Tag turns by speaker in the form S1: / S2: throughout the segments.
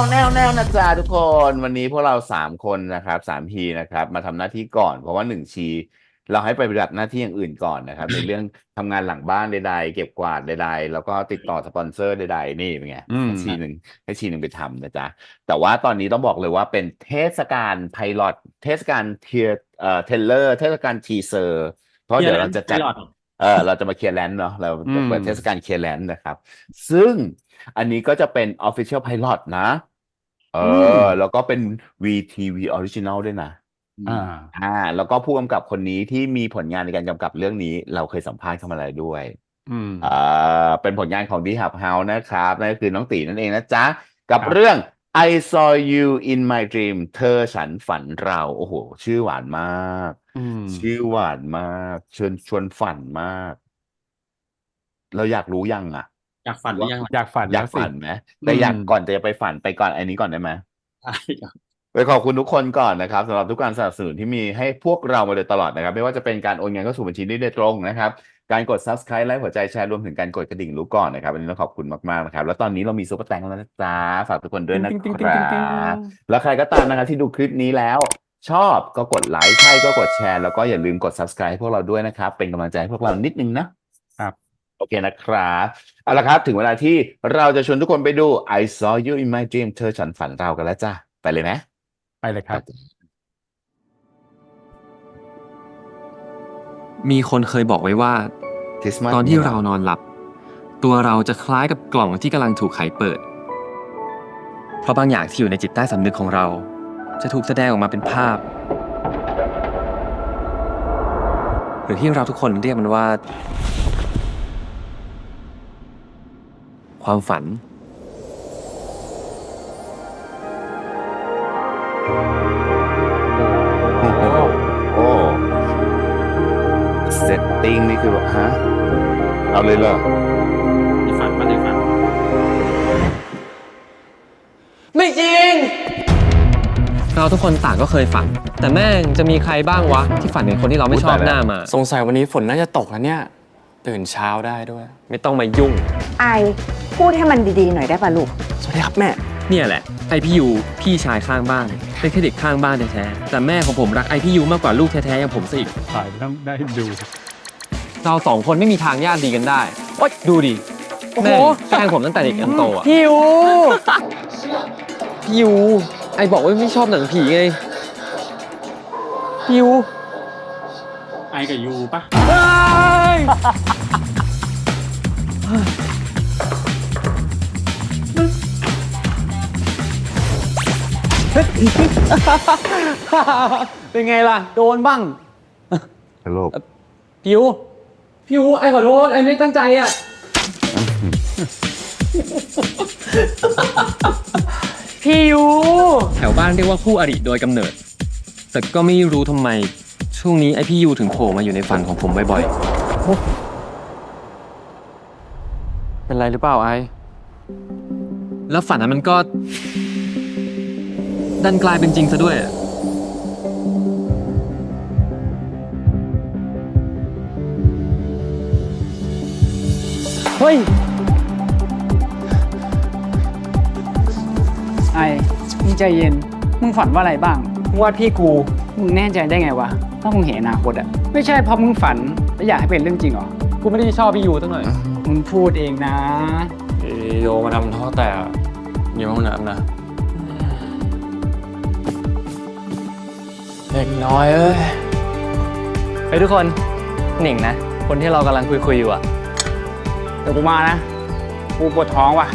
S1: วแนวแนวแนวนะจ๊ะทุกคนวันนี้พวกเราสามคนนะครับสามพีนะครับ มาทำหน้าที่ก่อนเพราะว่าหนึ่งชี เราให้ไปปฏิบัติหน้าที่อย่างอื่นก่อนนะครับ ในเรื่องทำงานหลังบ้านใดๆเก็บกวาดใดๆแล้วก็ติดต่อสปอนเซอร์ใดๆนี่เป็นไง
S2: อืม
S1: ให้ชีหนึ่งให้ชีหนึ่งไปทำนะจ๊ะแต่ว่าตอนนี้ต้องบอกเลยว่าเป็นเทศกาลไพลอตเทศกาลเทียเอ่อเทเลอร์เทศกาลทีเซอร์ เพราะเดี๋ยวเราจะจัดเออเราจะมาเคลียร์แลนด์เนาะเราจะเปิด
S2: อืม
S1: เทศกาลเคลียร์แลนด์นะครับ ซึ่งอันนี้ก็จะเป็น Official Pilot นะ เออ แล้วก็เป็น VTV Original ด้วยนะ
S2: อ่า
S1: อ่า แล้วก็ผู้กำกับคนนี้ที่มีผลงานในการกำกับเรื่องนี้ เราเคยสัมภาษณ์เข้ามาแล้วด้วย
S2: อืม
S1: อ่าเป็นผลงานของ d ีฮับเฮานะครับนั่นก็คือน้องตีนั่นเองนะจ๊ะกับ
S2: ครับ
S1: เรื่อง I saw you in my dream เธอฉันฝันเรา โอ้โห ชื่อหวานมาก
S2: อืม
S1: ชื่อหวานมาก ชวนชวนฝันมาก เราอยากรู้ยังอะ
S3: อยากฝันหรือยังล่ะ
S2: อยากฝัน
S1: อยาก
S2: แล้วสิ
S1: ฝันไหมแต่อยาก
S2: อืม
S1: ก่อนจะไปฝันไปก่อนอันนี้ก่อนได้ไหม
S3: ใช่ครับ
S1: ไปขอบคุณทุกคนก่อนนะครับสำหรับทุกการสนับสนุนที่มีให้พวกเรามาโดยตลอดนะครับ ไม่ว่าจะเป็นการโอนเงินเข้าสู่บัญชีนี้โดยตรงนะครับ การกด subscribe ไลค์หัวใจแชร์รวมถึงการกดกระดิ่งรู้ก่อนนะครับอันนี้ต้องขอบคุณมากๆนะครับแล้วตอนนี้เรามีซุปเปอร์แตงแล้วนะจ๊ะฝากทุกคนด้วยนะ
S2: ติ๊งติ๊ง
S1: ค
S2: ติ๊ง
S1: รั
S2: ติ๊งติ๊ง
S1: บแล้วใครก็ตามนะครับที่ดูคลิปนี้แล้ว ชอบก็กดไลค์ใช่ก็กดแชร์แล้วก็อย่าลืมกด subscribe ให้พวกเราด้วยนะครับเป็นกำลังใจให้พวกเรานิดนึงนะครับ โอเคนะครับเอาละครับ ถึงเวลาที่เราจะชวนทุกคนไปดู I saw you in my dream เธอฉันฝันเรากันแล้วจ้าไปเลยไหม
S2: ไปเลยครับ
S4: มีคนเคยบอกไว้ว่า
S1: คริสต์มาส
S4: ตอนที่เรานอนหลับ ตัวเราจะคล้ายกับกล่องที่กำลังถูกไขเปิด เพราะบางอย่างที่อยู่ในจิตใต้สำนึกของเรา จะถูกแสดงออกมาเป็นภาพ หรือที่เราทุกคนเรียกมันว่า ความฝัน
S1: โอ้โหโอ้เซตติ้งนี่คือแบบฮะ เอาเลยเหรอ
S3: ในฝันมาในฝัน
S4: ไม่จริง เราทุกคนต่างก็เคยฝัน แต่แม่งจะมีใครบ้างวะ ที่ฝันเห็นคนที่เราไม่ชอบหน้ามา
S5: สงสัยวันนี้ฝนน่าจะตกแล้วเนี่ย ตื่นเช้าได้ด้วย
S4: ไม่ต้องมายุ่ง
S6: ไอ พูดให้มันดีๆหน่อยได้ป่ะลูก
S5: สวัสดีครับแม่
S4: เนี่ยแหละไอพี่ยูพี่ชายข้างบ้านเป็นแค่เด็กข้างบ้านแท้ๆแต่แม่ของผมรักไอพี่ยูมากกว่าลูกแท้ๆอย่างผมซะอีก
S2: ถ่ายต้องได้ดู
S4: เราสองคนไม่มีทางญาติดีกันได้โอ๊ยดูดิแม่งแกล้งผมตั้งแต่เด็กจนโตอะ
S6: พี่ยู
S4: พี่ยูไอบอกว่าไม่ชอบหนังผีไงพี่ยู
S3: ไอกับยูปะ
S4: เป็นไงล่ะ โดนบ้าง
S1: ฮัลโหล
S4: พี่ยูพี่ยูไอขอโทษไอไม่ตั้งใจอะ
S6: พี่ยู
S4: แถวบ้านเรียกว่าคู่อริโดยกำเนิด แต่ก็ไม่รู้ทำไม ช่วงนี้ไอพี่ยูถึงโผล่มาอยู่ในฝันของผมบ่อยๆ เป็นไรหรือเปล่าไอ แล้วฝันนั้นมันก็ ดันกลายเป็นจริงซะด้วย
S7: เฮ้ย ไอ้มึงใจเย็น มึงฝันว่าอะไรบ้าง มึงวาดพี่กู มึงแน่ใจได้ไงวะว่ามึงเห็นอนาคตอะไม่ใช่เพราะมึงฝันแล้วอยากให้เป็นเรื่องจริงเหรอ
S4: กูไม่ได้ชอบพี่ยูตั้งหน่อย
S7: มึงพูดเองนะ
S5: โยมาทำท่อแตกอยู่ห้องน้ำนะ ด็กน้อยเอ้ย
S7: เฮ้ยทุกคนหนิงนะ คนที่เรากำลังคุยคุยอยู่อะเดี๋ยวกูมานะ กูปวดท้องว่ะ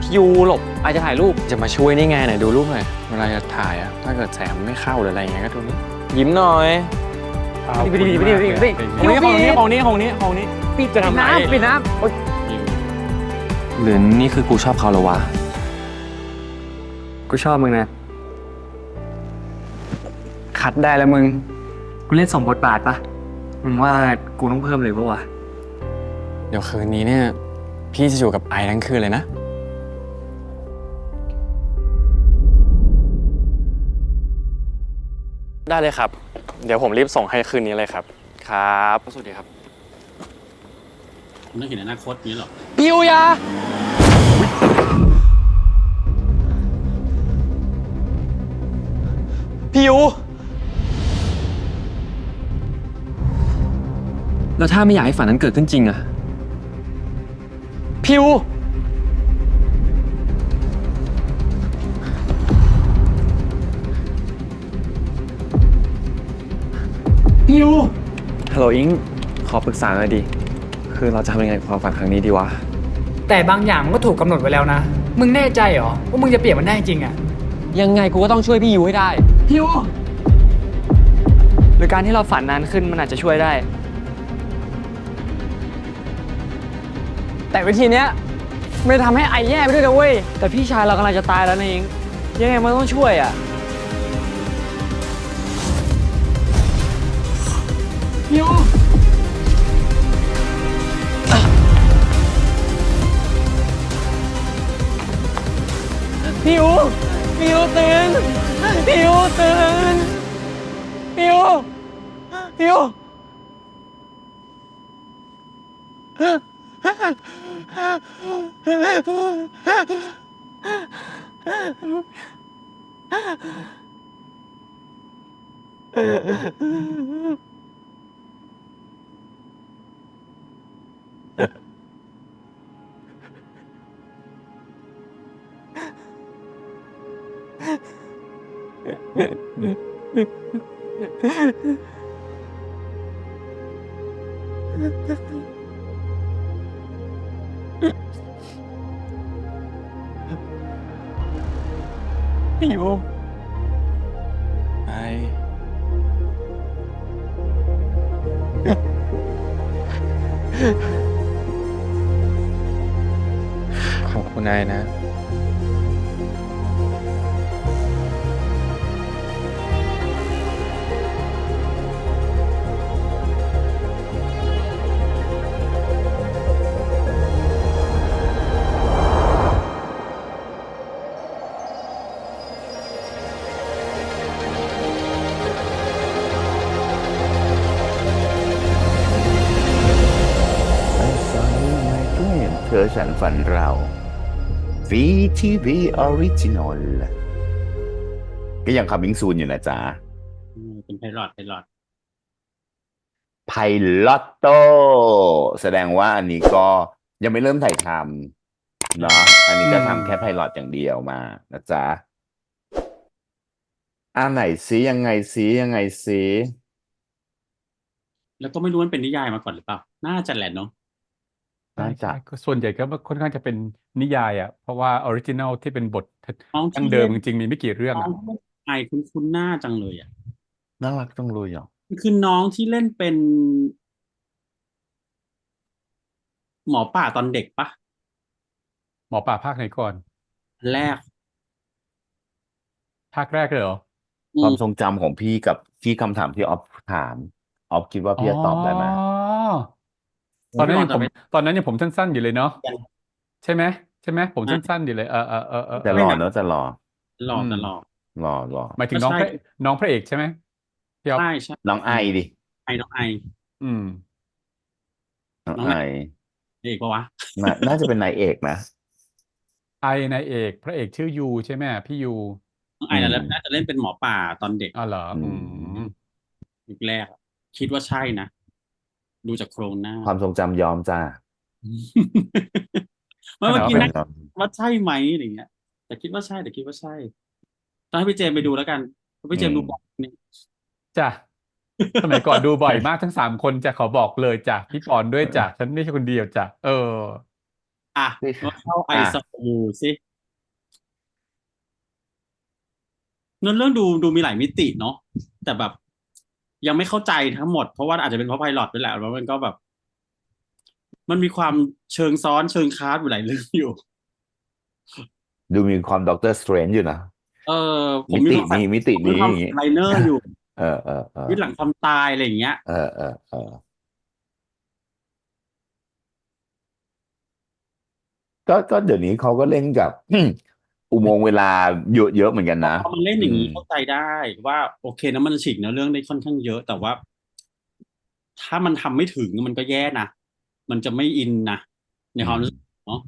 S4: พี่ยูหลบไอจะถ่ายรูป
S5: จะมาช่วยนี่ไงไหนดูรูปหน่อยเวลาจะถ่ายอะถ้าเกิดแสงไม่เข้าหรืออะไรอย่างเงี้ยก็ดูนี่
S4: ยิ้มหน่อย
S7: ไปดิไปดิไปดิไปดิไปดิ
S5: ของนี้ของนี้ของนี้ของนี้ของนี้
S7: ปิดน้ำปิดน้ำโอ๊ย
S4: หรือนี่คือกูชอบเขาแล้ววะ
S7: กูชอบมึงนะ คัดได้แล้วมึง กูเล่นสมบทบาทปะมึงว่ากูต้องเพิ่มเลยปะวะ
S5: เดี๋ยวคืนนี้เนี่ย พี่จะอยู่กับไอทั้งคืนเลยนะ ได้เลยครับ เดี๋ยวผมรีบส่งให้คืนนี้เลยครับ ครับ สวัสดีครับ
S3: มันต้องเห็นอนาคตนี้หรอ
S5: พี่ยูอยา พี่ยู
S4: แล้วถ้าไม่อยากให้ฝันนั้นเกิดขึ้นจริงอะ
S5: พี่ยู
S7: พี่ยู
S4: ฮัลโหลอิง ขอปรึกษาหน่อยดิ คือเราจะทำยังไงกับความฝันครั้งนี้ดีวะ
S7: แต่บางอย่างมันก็ถูกกำหนดไว้แล้วนะ มึงแน่ใจเหรอว่ามึงจะเปลี่ยนมันได้จริงอะ
S5: ยังไงกูก็ต้องช่วยพี่ยูให้ได้
S7: พี่ยู
S5: หรือการที่เราฝันนานขึ้นมันอาจจะช่วยได้ แต่วิธีเนี้ยไม่ได้ทำให้ไอแย่ไปด้วยนะเว้ย แต่พี่ชายเรากำลังจะตายแล้วนะเองยังไงมันต้องช่วยอะ
S7: พี่ยู
S5: พี่ยูพี่ยูตื่นพี่ยูตื่นพี่ยูพี่ยู Ha ha ha. พี่ยู
S1: เธอฉันฝันเรา VTV Original ก็ยังคัมมิ่งซูนอยู่นะจ๊ะ
S3: อืมเป็นไพลอตไพลอต
S1: ไพลอตโต แสดงว่าอันนี้ก็ยังไม่เริ่มถ่ายทำเนาะอันนี้ก็ทำแค่ไพลอตอย่างเดียวมานะจ๊ะอ่าไหนซิยังไงซิยังไงซิ
S3: แล้วก็ไม่รู้มันเป็นนิยายมาก่อนหรือเปล่า น่าจะแหละเนาะ
S1: น่าจะ
S2: ก็ส่วนใหญ่ก็ค่อนข้างจะเป็นนิยายอะเพราะว่าออริจินัลที่เป็นบท
S3: น้อง
S2: ดั้
S3: ที่
S2: งเดิมจ
S3: ล่น
S2: ริงๆมีไม่กี่เรื่อง
S3: น้
S2: อะ
S3: องที่ไอคุ้นคุ้นๆหน้าจังเลยอะ
S1: น่ารักจังเลยอะ
S3: คือน้องที่เล่นเป็น หมอป่าตอนเด็กปะ
S2: หมอป่าภาคไหนก่อน
S3: แรก
S2: ภาคแรกเลยเหรอ
S3: อื
S1: ความ
S3: ม
S1: ทรงจำของพี่กับที่คำถามที่ออฟถามออฟคิดว่าพี่จะตอบได้ไหม
S2: ตอนนั้นยังผม
S3: ไม่
S2: ตอนนั้นยังผมสั้นๆอยู่เลยเนาะ
S3: ยัง
S2: ใช่ไหมใช่ไหมผมสั้นๆอยู่เลยเออเออเออเออ
S1: แต่หล่อเนอะแต่หล่อ
S3: หลอก
S2: อืม
S3: ตลอด
S1: หล่อหล่อ
S2: หมายถึง
S3: ก็
S2: น้อง
S3: ใช่
S2: พระน้องพระเอกใช่ไหมพี่อ๊อฟ
S3: ใช่ใช่
S1: น้องไอดิ
S3: ไอน้องไอ
S2: อืม
S1: น้อง
S3: น้อง
S1: ไอ
S3: ไอเอกปะวะ
S1: น่าน่าจะเป็นนายเอกนะ
S2: ไอนายเอก พระเอกชื่อยูใช่ไหมพี่ยู
S3: น้องไอน่าจะน่าจะเล่นเป็นหมอป่าตอนเด็ก
S2: อ๋อเหรออืม
S3: ยุคแรกอะคิดว่าใช่นะ ดูจากโครงหน้า
S1: ความทรงจำยอมจ้า
S3: เมื่อกี้
S2: เป็น
S3: นั่งว่าใช่ไหมอะไรเงี้ย แต่คิดว่าใช่แต่คิดว่าใช่ต้องให้พี่เจมส์ไปดูแล้วกันเพราะพี่เจมส์
S1: อืม
S3: ดูบอลนี่
S2: จ้ะสมัยก่อนดูบ่อยมากทั้งสามคนจะขอบอกเลยจ้ะพี่ปอนด้วยจ้ะฉันไม่ใช่คนเดียวจ้ะเออ
S3: อะ
S1: นี่
S3: มาเข้าไอ
S1: อะ
S3: ซยูสิเนื้อเรื่องดูดูมีหลายมิติเนาะแต่แบบ ยังไม่เข้าใจทั้งหมด เพราะว่าอาจจะเป็นเพราะไพลอตด้วยแหละแล้วมันก็แบบ มันมีความเชิงซ้อนเชิงคาร์ดอยู่หลายเรื่องอยู่
S1: ดูมีความด็อกเตอร์สเตรนจ์อยู่นะ
S3: เออผม
S1: มิ
S3: มี
S1: ติ
S3: ความ
S1: นี้มิติ
S3: มี
S1: นี้
S3: ความ
S1: อย่างงี้
S3: ไลเนอร์อยู่
S1: เออเออเออ
S3: วิหลังความตายอะไรอย่างเงี้ย
S1: เออเออเออก็ก็เดี๋ยวนี้เขาก็เล่นกับ อุโมงค์เวลาเยอะเยอะเหมือนกันนะ
S3: พอมันเล่นอย่างนี้
S1: อืม
S3: เข้าใจได้ว่าโอเคนะมันฉีกเนื้อเรื่องได้ค่อนข้างเยอะ แต่ว่า ถ้ามันทำไม่ถึงมันก็แย่นะมันจะไม่อินนะในความรู้สึกเนาะ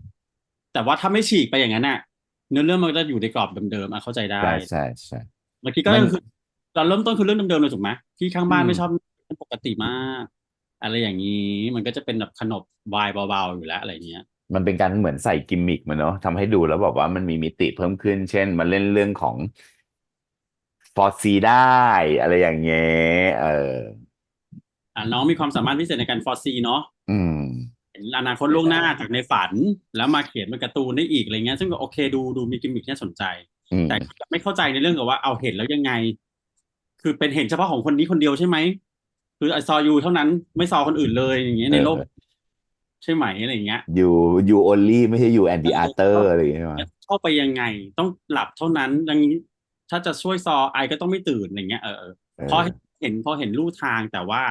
S3: แต่ว่าถ้าไม่ฉีกไปอย่างนั้นน่ะ เนื้อเรื่องมันก็จะอยู่ในกรอบเดิมๆอะเข้าใจได้
S1: ใช่ใช่ใช่
S3: เมื่อกี้ก็
S1: มัน
S3: คือเราเริ่มต้นคือเรื่องเดิมๆเลยถูกไหมที่ข้างบ้าน
S1: อืม
S3: ไม่ชอบปกติมาก อะไรอย่างนี้มันก็จะเป็นแบบขนบวายเบาๆอยู่แล้วอะไรเงี้ย
S1: มันเป็นการเหมือนใส่กิมมิกมันเนาะทำให้ดูแล้วแบบว่ามันมีมิติเพิ่มขึ้น เช่น มันเล่นเรื่องของฟอสซีได้อะไรอย่างเงี้ยเออ
S3: อะน้องมีความสามารถพิเศษในการฟอร์ซีเนาะ
S1: อืม
S3: เห็นอนาคตล่วงหน้าจากในฝัน แล้วมาเขียนเป็นการ์ตูนได้อีกอะไรเงี้ย ซึ่งก็โอเคดูดูมีกิมมิคที่น่าสนใจ
S1: อืม
S3: แต่ไม่เข้าใจในเรื่องกับว่าเอาเห็นแล้วยังไง คือเป็นเห็นเฉพาะของคนนี้คนเดียวใช่ไหมคือไอซอยูเท่านั้นไม่ซอคนอื่นเลยอย่างเงี้ยในโลก ใช่ไหมอะไรอย่างเงี้ย
S1: you you only ไม่ใช่ you and the other อะไรอย่างเงี้ยใช่ไหม
S3: เข้าไปยังไงต้องหลับเท่านั้นดังนี้ถ้าจะช่วยซอไอก็ต้องไม่ตื่นอะไรเงี้ยเออเออ
S1: เออ
S3: พอเห็นพอเห็นลู่ทางแต่ว่า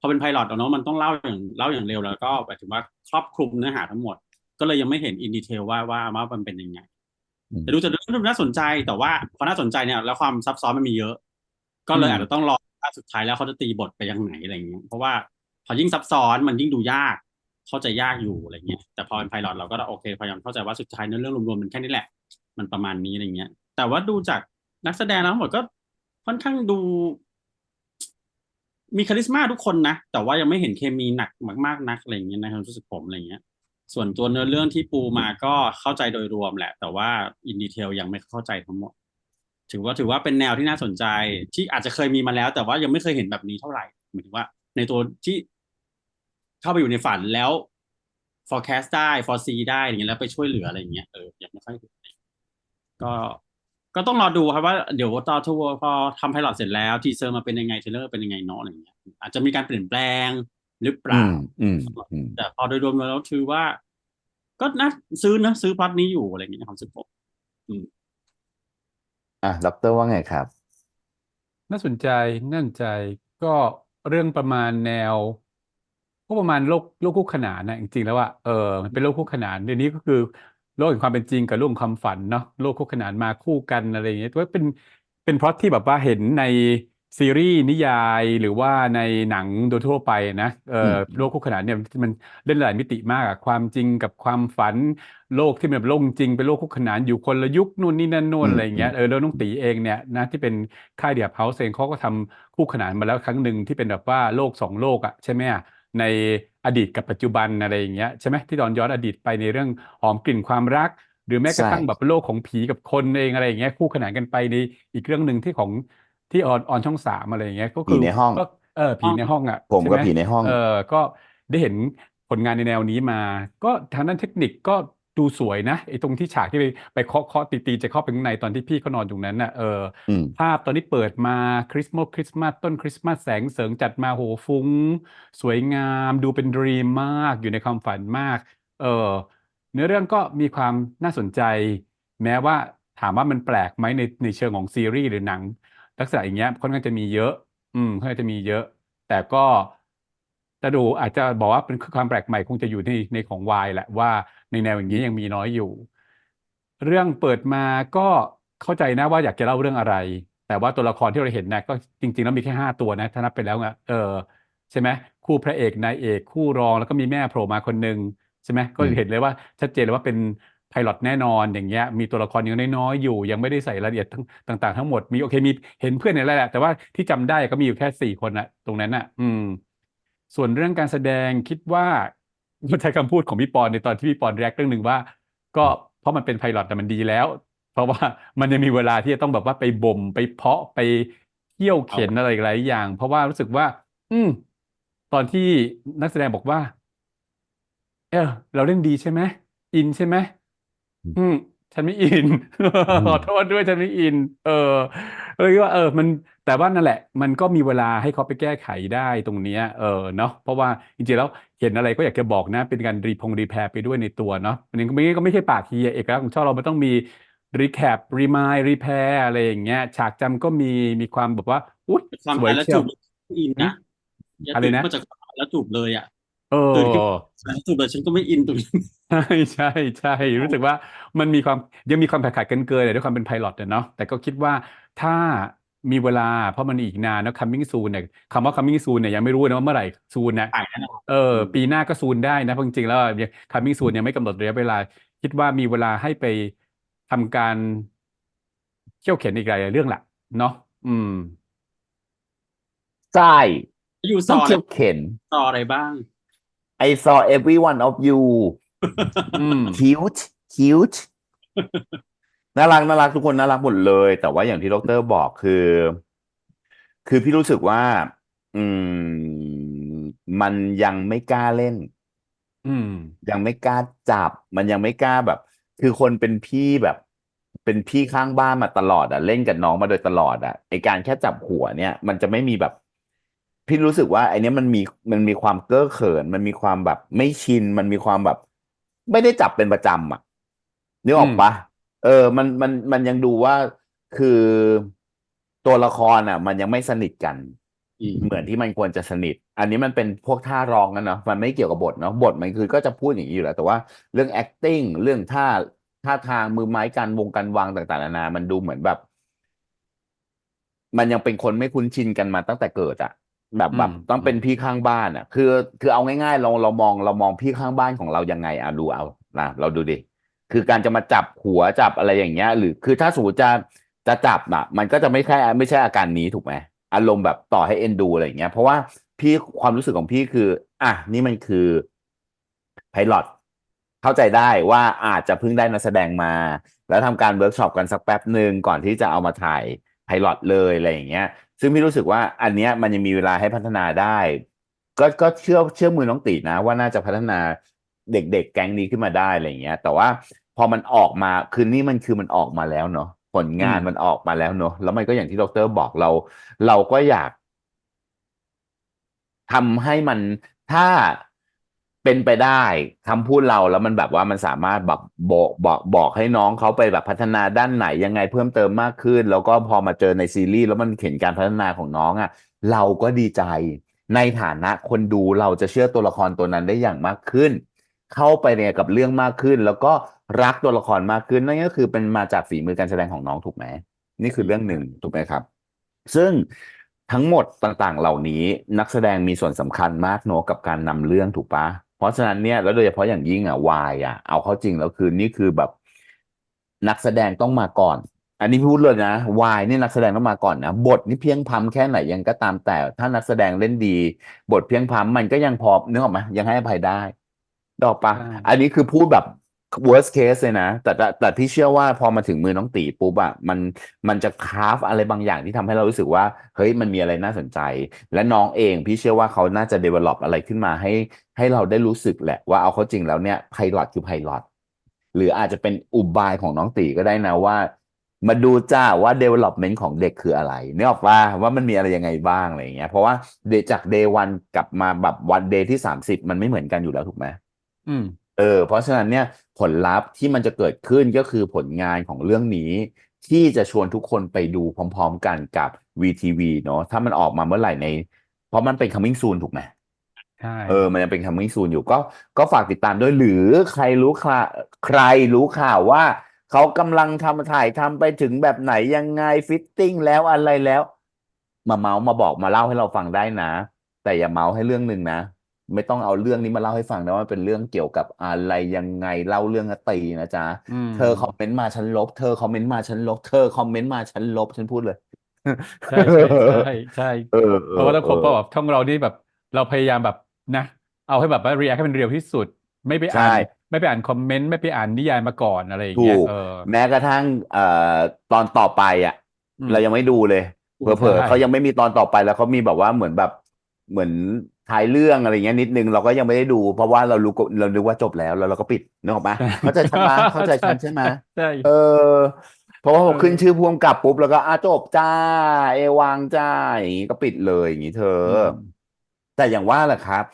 S3: พอเป็นไพลอตเนาะมันต้องเล่าอย่างเล่าอย่างเร็วแล้วก็หมายถึงว่าครอบคลุมเนื้อหาทั้งหมด ก็เลยยังไม่เห็นอินดีเทลว่าว่าว่ามันเป็นยังไง
S1: อืม
S3: แต่ดูจะเรื่องน่าสนใจแต่ว่าพอน่าสนใจเนี่ย แล้วความซับซ้อนมันมีเยอะ ก็เลย
S2: อืม
S3: อาจจะต้องรอว่าสุดท้ายแล้วเขาจะตีบทไปยังไหนอะไรเงี้ยเพราะว่าพอยิ่งซับซ้อนมันยิ่งดูยาก เข้าใจยากอยู่อะไรเงี้ยแต่พอเป็นไพลอตเราก็โอเคพยายามเข้าใจว่าสุดท้ายเนื้อเรื่องรวมๆมันแค่นี้แหละ มันประมาณนี้อะไรเงี้ย แต่ว่าดูจากนักแสดงแล้วทั้งหมดก็ค่อนข้างดู มีคาลิสมาทุกคนนะแต่ว่ายังไม่เห็นเคมีหนักมากๆนักอะไรเงี้ยนะครับรู้สึกผมอะไรเงี้ย ส่วนตัวเนื้อเรื่องที่ปูมาก็เข้าใจโดยรวมแหละ แต่ว่าอินดีเทลยังไม่เข้าใจทั้งหมดถือว่าถือว่าเป็นแนวที่น่าสนใจที่อาจจะเคยมีมาแล้ว แต่ว่ายังไม่เคยเห็นแบบนี้เท่าไหร่หมายถึงว่า ในตัวที่ เข้าไปอยู่ในฝันแล้ว forecast ได้ foresee ได้อย่างเงี้ยแล้วไปช่วยเหลืออะไรอย่างเงี้ยเออยังไม่ค่อยเห็นก็ก็ต้องรอดูครับว่าเดี๋ยวตอนทัวร์พอทำไพลอตเสร็จแล้ว ทีเซอร์มาเป็นยังไงเทรลเลอร์เป็นยังไงเนาะอะไรอย่างเงี้ยอาจจะมีการเปลี่ยนแปลงหรือเป
S1: อื
S3: ล่า
S1: มอืมอืม
S3: แต่พอโดยรวมแล้วถือว่า ก็น่าซื้อนะซื้อพล็อตนี้อยู่อะไรอย่างเงี้ยในความรู้สึกผม
S1: อะด็อกเตอร์ว่าไงครับ
S2: น่าสนใจน่าสนใจก็เรื่องประมาณแนว ก็ประมาณโลกโลกคู่ขนานนะจริงๆแล้วว่าเออมันเป็นโลกคู่ขนานเดี๋ยวนี้ก็คือโลกแห่งความเป็นจริงกับโลกแห่งความฝันเนาะโลกคู่ขนานมาคู่กันอะไรอย่างเงี้ยว่าเป็นเป็นพล็อตที่แบบว่าเห็นในซีรีส์นิยายหรือว่าในหนังโดยทั่วไปนะเออ
S1: อืม
S2: โลกคู่ขนานเนี่ยมันเล่นหลายมิติมากอะความจริงกับความฝัน โลกที่มันแบบโลกจริงเป็นโลกคู่ขนานอยู่คนละยุคนู่นนี่นั่นนู่น
S1: อืม
S2: อะไรอย่างเงี้ยเออแล้วน้องตีเองเนี่ยนะที่เป็นค่ายเดียบเฮาส์เองเขาก็ทำคู่ขนานมาแล้วครั้งหนึ่งที่เป็นแบบว่าโลกสองโลกอะใช่ไหมอะ ในอดีตกับปัจจุบันอะไรอย่างเงี้ยใช่ไหมที่ตอนย้อนอดีตไปในเรื่องหอมกลิ่นความรัก หรือแม้กระทั่ง
S1: ใช่
S2: แบบโลกของผีกับคนเองอะไรอย่างเงี้ยคู่ขนานกันไปในอีกเรื่องหนึ่งที่ของที่ออนออนช่องสามอะไรอย่างเงี้ยก็
S1: ผี
S2: คือ
S1: ในห้อง
S2: ก็เออผีในห้องอะ
S1: ผม
S2: ใช่
S1: ก็
S2: ไหม
S1: ผีในห้อง
S2: เออก็ได้เห็นผลงานในแนวนี้มา ก็ทางด้านเทคนิคก็ ดูสวยนะไอ้ตรงที่ฉากที่ไปไปเคาะเคาะตีตีจะเข้าไปข้างในตอนที่พี่เขานอนตรงนั้นน่ะเออ
S1: อืม
S2: ภาพตอนนี้เปิดมาคริสต์มาสคริสต์มาสต้นคริสต์มาสแสงเสริงจัดมาโหฟุ้ง สวยงาม ดูเป็นดรีมมากอยู่ในความฝันมาก เออเนื้อเรื่องก็มีความน่าสนใจ แม้ว่าถามว่ามันแปลกไหมในในเชิงของซีรีส์หรือหนัง ลักษณะอย่างเงี้ยค่อนข้างจะมีเยอะ อืมค่อนข้างจะมีเยอะ แต่ก็จะดูอาจจะบอกว่าเป็นความแปลกใหม่คงจะอยู่ในในของวายแหละว่า ในแนวอย่างนี้ยังมีน้อยอยู่ เรื่องเปิดมาก็เข้าใจนะว่าอยากจะเล่าเรื่องอะไร แต่ว่าตัวละครที่เราเห็นนะก็จริงๆแล้วมีแค่ห้าตัวนะถ้านับไปแล้วอะเออใช่ไหมคู่พระเอกนายเอกคู่รองแล้วก็มีแม่โผล่มาคนหนึ่งใช่ไหมก็
S1: อืม
S2: เห็นเลยว่าชัดเจนเลยว่าเป็นไพลอตแน่นอนอย่างเงี้ยมีตัวละครยังน้อยๆอยู่ ยังไม่ได้ใส่รายละเอียดทั้งต่าง ๆ ทั้งหมดมีโอเคมีเห็นเพื่อนในแหละแต่ว่าที่จำได้ก็มีอยู่แค่สี่คนอะตรงนั้นอะอืม ส่วนเรื่องการแสดงคิดว่า ใช้คำพูดของพี่ปอนในตอนที่พี่ปอนเรียกเรื่องหนึ่งว่า ก็เพราะมันเป็นไพลอตแต่มันดีแล้ว เพราะว่ามันยังมีเวลาที่จะต้องแบบว่าไปบ่มไปเพาะไปเที่ยวเข็นอะไรหลายอย่าง เพราะว่ารู้สึกว่า อืม ตอนที่นักแสดงบอกว่า เออเราเล่นดีใช่ไหมอินใช่ไหมอืม ฉันไม่อินขอโทษด้วยฉันไม่อิน เออเลยว่าเออมันแต่ว่านั่นแหละ มันก็มีเวลาให้เขาไปแก้ไขได้ตรงเนี้ยเออเนาะเพราะว่าจริงๆแล้วเห็นอะไรก็อยากจะบอกนะ เป็นการรีพงรีแพร์ไปด้วยในตัวเนาะมันก็ไม่ก็ไม่ใช่ปากเฮียเอกลักษณ์ของช่องเรามันต้องมีรีแคปรีมายรีแพร์อะไรอย่างเงี้ย ฉากจำก็มีมีความแบบว่า อุ๊ย
S3: ความ
S2: สวย
S3: ฝันแล้ว
S2: เชีย
S3: จู
S2: ว
S3: บอินนะย่า
S2: อะไรนะ
S3: ตื่มาจากฝันแล้วจูบเลยอะ
S2: เอ
S3: ตื่นขึ้น
S2: อ
S3: แล้วจูบเลยฉันก็ไม่อินตรงนี้
S2: ใช่ใช่ใช่รู้สึกว่ามันมีความยังมีความขาดขาดเกินเกินเลยด้วยความเป็นไพลอตเนาะแต่ก็คิดว่าถ้ามีเวลาเพราะมันอีกนานนะ coming soon เนี่ยคำว่า coming soon เนี่ยยังไม่รู้นะว่าเมื่อไหร่ soon นะ
S3: ถ่ายแน่นอน
S2: เออปีหน้าก็ soon ได้นะเพราะจริงๆแล้วยัง coming soon ยังไม่กำหนดระยะเวลา คิดว่ามีเวลาให้ไปทำการเขี่ยวเข็นอีกหลายๆเรื่องแหละเนาะอืม
S1: ใช่
S3: อยู่ซ
S1: ต้อ
S3: องอะไร
S1: เขี่ยวเข็น
S3: ซออะไรบ้าง
S1: I saw every one of you
S2: อืม
S1: cute cute น่ารักน่ารักทุกคนน่ารักหมดเลย แต่ว่าอย่างที่ดรบอกคือ คือพี่รู้สึกว่า อืม มันยังไม่กล้าเล่น
S2: อืม
S1: ยังไม่กล้าจับ มันยังไม่กล้าแบบ คือคนเป็นพี่แบบ เป็นพี่ข้างบ้านมาตลอดอะ เล่นกับน้องมาโดยตลอดอะไอการแค่จับหัวเนี่ย มันจะไม่มีแบบ พี่รู้สึกว่าไอเนี้ยมันมีมันมีความเก้อเขิน มันมีความแบบไม่ชิน มันมีความแบบ ไม่ได้จับเป็นประจำอะนึกออกปะเออ มันมันมันยังดูว่าคือตัวละครอะ มันยังไม่สนิทกัน
S3: อืม
S1: เหมือนที่มันควรจะสนิท อันนี้มันเป็นพวกท่ารองนะเนาะมันไม่เกี่ยวกับบทเนาะบทมันคือก็จะพูดอย่างนี้อยู่แล้วแต่ว่าเรื่อง acting เรื่องท่าท่าทางมือไม้การวงการวางต่างๆนานา มันดูเหมือนแบบ มันยังเป็นคนไม่คุ้นชินกันมาตั้งแต่เกิดอะ แบบแบบ
S2: อืม
S1: ต้องเป็นพี่ข้างบ้านอะคือคือเอาง่ายๆ เราเรามองเรามองพี่ข้างบ้านของเรายังไงอะดูเอานะเราดูดิคือการจะมาจับหัวจับอะไรอย่างเงี้ย หรือคือถ้าสมมติจะจะจับอะมันก็จะไม่ใช่ไม่ใช่อาการนี้ถูกไหมอารมณ์แบบต่อให้เอ็นดูอะไรอย่างเงี้ย เพราะว่าพี่ความรู้สึกของพี่คือ อะนี่มันคือไพลอตเข้าใจได้ว่าอาจจะเพิ่งได้นักแสดงมา แล้วทำการเวิร์กช็อปกันสักแป๊บหนึ่งก่อนที่จะเอามาถ่ายไพลอตเลยอะไรอย่างเงี้ย ซึ่งพี่รู้สึกว่าอันเนี้ยมันยังมีเวลาให้พัฒนาได้ ก็ก็เชื่อเชื่อมือน้องตีนะ ว่าน่าจะพัฒนาเด็กๆ แก๊งนี้ขึ้นมาได้อะไรอย่างเงี้ย แต่ว่าพอมันออกมาคือนี่มันคือมันออกมาแล้วเนาะผลงาน
S2: อืม
S1: มันออกมาแล้วเนาะแล้วมันก็อย่างที่ดรบอกเรา เราก็อยากทำให้มันถ้า เป็นไปได้คำพูดเราแล้วมันแบบว่ามันสามารถแบบบอกบอกบอกให้น้องเขาไปแบบพัฒนาด้านไหนยังไงเพิ่มเติมมากขึ้น แล้วก็พอมาเจอในซีรีส์แล้วมันเห็นการพัฒนาของน้องอะ เราก็ดีใจ ในฐานะคนดูเราจะเชื่อตัวละครตัวนั้นได้อย่างมากขึ้น เข้าไปเนี่ยกับเรื่องมากขึ้น แล้วก็รักตัวละครมากขึ้นนั่นก็คือเป็นมาจากฝีมือการแสดงของน้องถูกไหมนี่คือเรื่องหนึ่งถูกไหมครับ ซึ่งทั้งหมดต่างๆ เหล่านี้นักแสดงมีส่วนสำคัญมากเนอะกับการนำเรื่องถูกปะ เพราะฉะนั้นเนี่ยแล้วโดยเฉพาะอย่างยิ่งอะวายอะเอาเข้าจริงแล้วคือนี่คือแบบนักแสดงต้องมาก่อน อันนี้พูดเลยนะวายนี่นักแสดงต้องมาก่อนนะบทนี่เพียงพำแค่ไหนยังก็ตามแต่ ถ้านักแสดงเล่นดี บทเพียงพำมันก็ยังพอนึกออกไหมยังให้อภัยได้ดอกปะ
S2: ใช่
S1: อันนี้คือพูดแบบ worst case เลยนะ แต่แต่แต่พี่เชื่อว่าพอมาถึงมือน้องตีปุ๊บอะมันมันจะคราฟอะไรบางอย่างที่ทำให้เรารู้สึกว่า เฮ้ยมันมีอะไรน่าสนใจ และน้องเองพี่เชื่อว่าเขาน่าจะ develop อะไรขึ้นมาให้ ให้เราได้รู้สึกแหละว่าเอาเข้าจริงแล้วเนี่ยไพลอตคือไพลอตหรืออาจจะเป็นอุบายของน้องตีก็ได้นะว่า มาดูจ้าว่า development ของเด็กคืออะไรนึกออกว่าว่ามันมีอะไรยังไงบ้างอะไรอย่างเงี้ยเพราะว่าเดจาก day one กลับมาแบบวัน day ที่สามสิบมันไม่เหมือนกันอยู่แล้วถูกไหม
S2: อืม
S1: เออเพราะฉะนั้นเนี่ย ผลลัพธ์ที่มันจะเกิดขึ้นก็คือผลงานของเรื่องนี้ ที่จะชวนทุกคนไปดูพร้อม ๆ กันกับ VTV เนาะถ้ามันออกมาเมื่อไหร่ใน เพราะมันเป็น coming soon ถูกไหม
S2: ใช่
S1: เออมันยังเป็น coming soon อยู่ก็ก็ฝากติดตามด้วยหรือใครรู้ข่าวใครรู้ข่าวว่าเขากำลังทำถ่ายทำไปถึงแบบไหนยังไงฟิตติ้งแล้วอะไรแล้ว มาเมาส์มาบอกมาเล่าให้เราฟังได้นะ แต่อย่าเมาส์ให้เรื่องหนึ่งนะ ไม่ต้องเอาเรื่องนี้มาเล่าให้ฟังนะว่าเป็นเรื่องเกี่ยวกับอะไรยังไงเล่าเรื่องอะตีนะจ๊ะ
S2: อืม
S1: เธอคอมเมนต์มาฉันลบ เธอคอมเมนต์มาฉันลบ เธอคอมเมนต์มาฉันลบฉันพูดเลย
S2: ใช่ใช่ใช่ใช่
S1: เออ
S2: เพราะว่าต้องครบ
S1: เออ
S2: แบบช่องเรานี่แบบ เราพยายามแบบนะ เอาให้แบบว่า react ให้มันเรียวที่สุด ไม่ไปอ่าน
S1: ใช่
S2: ไม่ไปอ่านคอมเมนต์ไม่ไปอ่านนิยายมาก่อนอะไรอย่าง
S1: ถู
S2: เงี้ย
S1: ก
S2: เออ
S1: แม้กระทั่งเอ่อตอนต่อไปอะ
S2: อืม
S1: เรายังไม่ดูเลย
S3: อืม
S1: เผลอ
S2: ใช่
S1: ๆเขายังไม่มีตอนต่อไปแล้วเขามีแบบว่าเหมือนแบบเหมือน ท้ายเรื่องอะไรเงี้ยนิดนึงเราก็ยังไม่ได้ดู เพราะว่าเรารู้เรานึกว่าจบแล้วแล้วเราก็ปิดนึกออกปะเข้าใจฉันไหมเข้าใจฉันใช่ไหม
S2: ใช่
S1: เออเพราะว่าพอ
S2: เออ
S1: ขึ้นชื่อพ่วงกับปุ๊บแล้วก็อะจบจ้า เอวางจ้าอย่างงี้ก็ปิดเลยอย่างงี้เธออ
S2: ม
S1: แต่อย่างว่าแหละครับ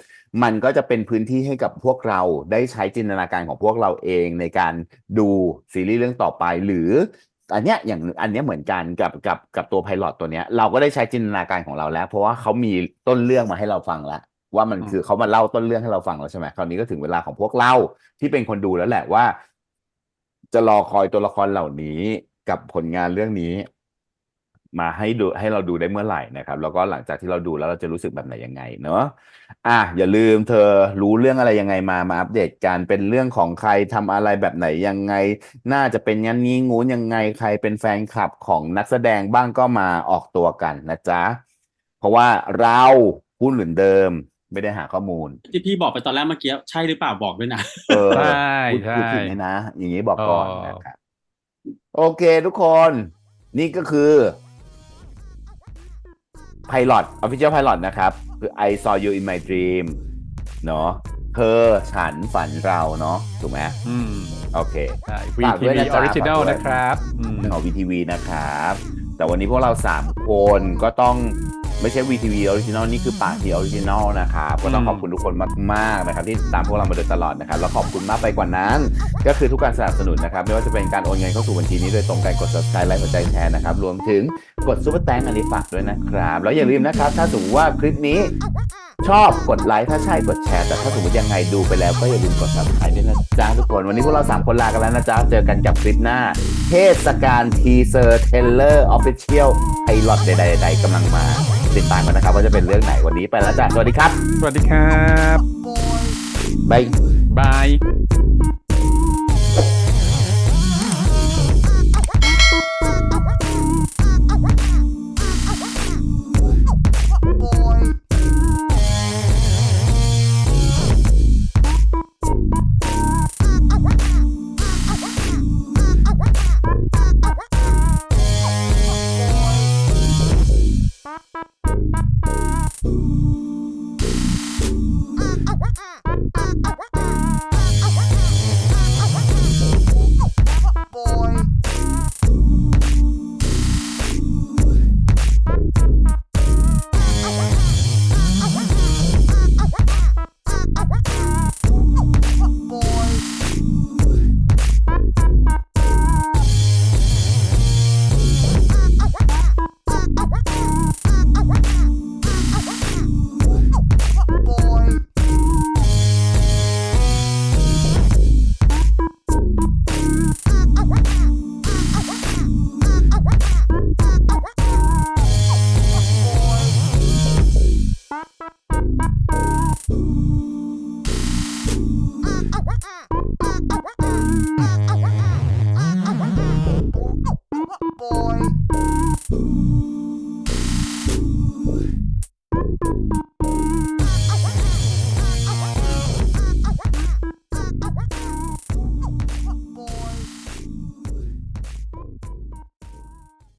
S1: มันก็จะเป็นพื้นที่ให้กับพวกเราได้ใช้จินตนาการของพวกเราเองในการดูซีรีส์เรื่องต่อไป หรือ อันเนี้ยอย่างอันเนี้ยเหมือนกันกับกับกับตัวไพลอตตัวเนี้ยเราก็ได้ใช้จินตนาการของเราแล้ว เพราะว่าเขามีต้นเรื่องมาให้เราฟังแล้วว่ามัน
S2: อืม
S1: คือเขามาเล่าต้นเรื่องให้เราฟังแล้วใช่ไหมคราวนี้ก็ถึงเวลาของพวกเราที่เป็นคนดูแล้วแหละว่า จะรอคอยตัวละครเหล่านี้กับผลงานเรื่องนี้ มาให้ดูให้เราดูได้เมื่อไหร่นะครับ แล้วก็หลังจากที่เราดูแล้วเราจะรู้สึกแบบไหนยังไงเนาะอะอย่าลืมเธอรู้เรื่องอะไรยังไงมามาอัปเดตกันเป็นเรื่องของใครทำอะไรแบบไหนยังไง น่าจะเป็นยันนี้งูนยังไงใครเป็นแฟนคลับของนักแสดงบ้างก็มาออกตัวกันนะจ๊ะเพราะว่าเราพูดเหมือนเดิมไม่ได้หาข้อมูล
S3: ที่พี่บอกไปตอนแรกเมื่อกี้ใช่หรือเปล่าบอกด้วยนะ
S1: เออ
S2: ใช่
S1: พูด
S2: ใช่
S1: พูดถึงให้นะ อย่างนี้บอกก่อน
S2: อ๋อ
S1: นะครับโอเคทุกคน นี่ก็คือ Pilot Official Pilot นะครับคือ I saw you in my dream เนาะเธอฉันฝันเราเนาะถูกไหม
S2: อืม
S1: โอเค
S2: ใช่
S1: ฝากด้วย
S2: VTV
S1: นะจ๊ะ
S2: Original
S1: ฝากด้วย
S2: นะครับอืม
S1: ของ VTV นะครับ แต่วันนี้พวกเรา 3 คนก็ต้องไม่ใช่ VTV Original นี่คือปากที Original นะครับก็ต้อง
S2: อืม
S1: ขอบคุณทุกคนมากๆนะครับที่ตามพวกเรามาโดยตลอดนะครับแล้วขอบคุณมากไปกว่านั้น ก็คือทุกการสนับสนุนนะครับไม่ว่าจะเป็นการโอนเงินเข้าสู่บัญชีนี้โดยตรงการกด subscribe ไลค์หัวใจแทนนะครับรวมถึงกด super thank อันนี้ฝากด้วยนะครับแล้วอย่าลืมนะครับถ้าสมมติว่าคลิปนี้ ชอบกดไลค์ถ้าใช่กดแชร์ แต่ถ้าสมมติยังไงดูไปแล้วก็อย่าลืมกด subscribe ด้วยนะจ๊ะทุกคน วันนี้พวกเรา3คนลากันแล้วนะจ๊ะ เจอกันกับคลิปหน้า เทศกาลทีเซอร์เทเลอร์ออฟฟิเชียลไพลอตใดๆใดๆกำลังมา ติดตามกันนะครับ ว่าจะเป็นเรื่องไหนวันนี้ไปแล้วจ้ะสวัสดีครับ
S2: สวัสดีครับ
S1: บาย
S2: บาย